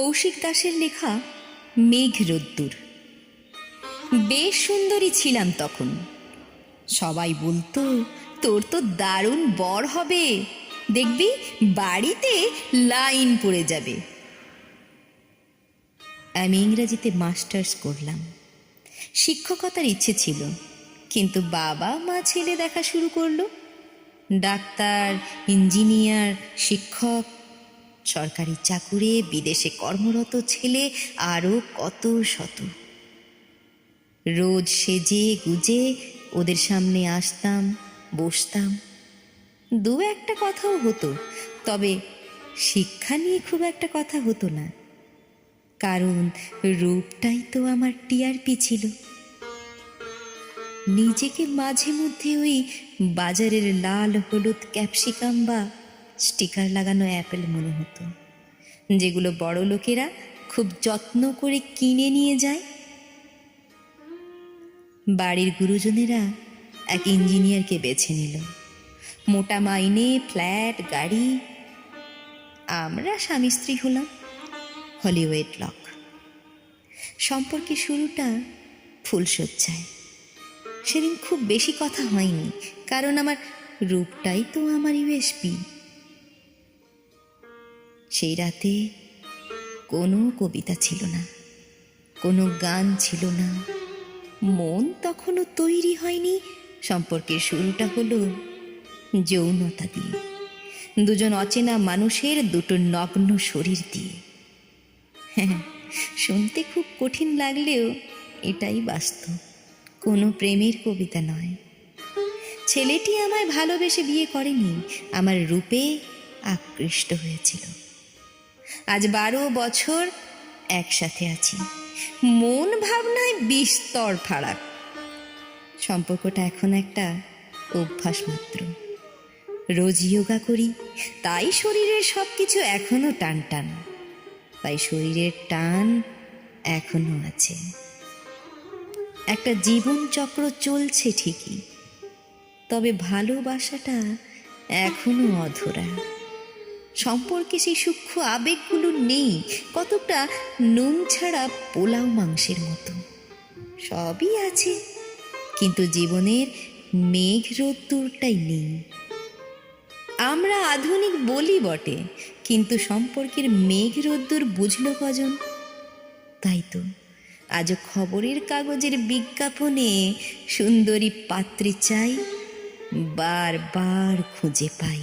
কৌশিক দাসের লেখা মেঘ রোদ্দুর বেশ সুন্দরী ছিলাম তখন। সবাই বলতো, তোর তো দারুণ বর হবে। দেখবি, বাড়িতে লাইন পড়ে যাবে। আমি ইংরাজিতে মাস্টার্স করলাম। শিক্ষকতার ইচ্ছে ছিল, কিন্তু বাবা, মা, ছেলে দেখা শুরু করল। ডাক্তার, ইঞ্জিনিয়ার, শিক্ষক সরকারি চাকুরে বিদেশে কর্মরত ছেলে আরও কত শত। রোজ সেজে গুজে ওদের সামনে আসতাম, বসতাম। দু একটা কথাও হতো, তবে শিক্ষা নিয়ে খুব একটা কথা হতো না। কারণ রূপটাই তো আমার টিআরপি ছিল। নিজেকে মাঝে মধ্যে ওই বাজারের লাল হলুদ ক্যাপসিকাম বা স্টিকার লাগানো অ্যাপেল মনে হতো। যেগুলো বড় লোকেরা খুব যত্ন করে কিনে নিয়ে যায়। বাড়ির গুরুজনেরা এক ইঞ্জিনিয়ারকে বেছে নিল। মোটা মাইনে, ফ্ল্যাট, গাড়ি। আমরা স্বামী স্ত্রী হলাম, হলিউড লক। সম্পর্কে শুরুটা ফুলশয্যায়। সেদিন খুব বেশি কথা হয়নি, কারণ আমার রূপটাই তো আমার ইউএসপি সেই রাতে কোনো কবিতা ছিল না, কোনো গান ছিল না। মন তখনও তৈরি হয়নি। সম্পর্কের শুরুটা হলো যৌনতা দিয়ে। দুজন অচেনা মানুষের দুটো নগ্ন শরীর দিয়ে। হ্যাঁ শুনতে খুব কঠিন লাগলেও এটাই বাস্তব। কোনো প্রেমের কবিতা নয়। ছেলেটি আমায় ভালোবেসে বিয়ে করেনি, আমার রূপে আকৃষ্ট হয়েছিল। আজ বারো বছর একসাথে আছি। মন ভাবনায় বিস্তর ফারাক। সম্পর্কটা এখন একটা অভ্যাস মাত্র। রোজ যোগা করি, তাই শরীরের সব কিছু এখনও টান টান তাই শরীরের টান এখনও আছে। একটা জীবন চক্র চলছে ঠিকই, তবে ভালোবাসাটা এখনও অধরা। সম্পর্কে সেই সূক্ষ্ম আবেগগুলো নেই কতটা নুন ছাড়া পোলাও মাংসের মতো। সবই আছে, কিন্তু জীবনের মেঘ রোদ্দুরটাই নেই। আমরা আধুনিক বলি বটে, কিন্তু সম্পর্কের মেঘ রোদ্দুর বুঝলো কজন? তাই তো, আজও খবরের কাগজের বিজ্ঞাপনে সুন্দরী পাত্রী চাই, বারবার খুঁজে পাই।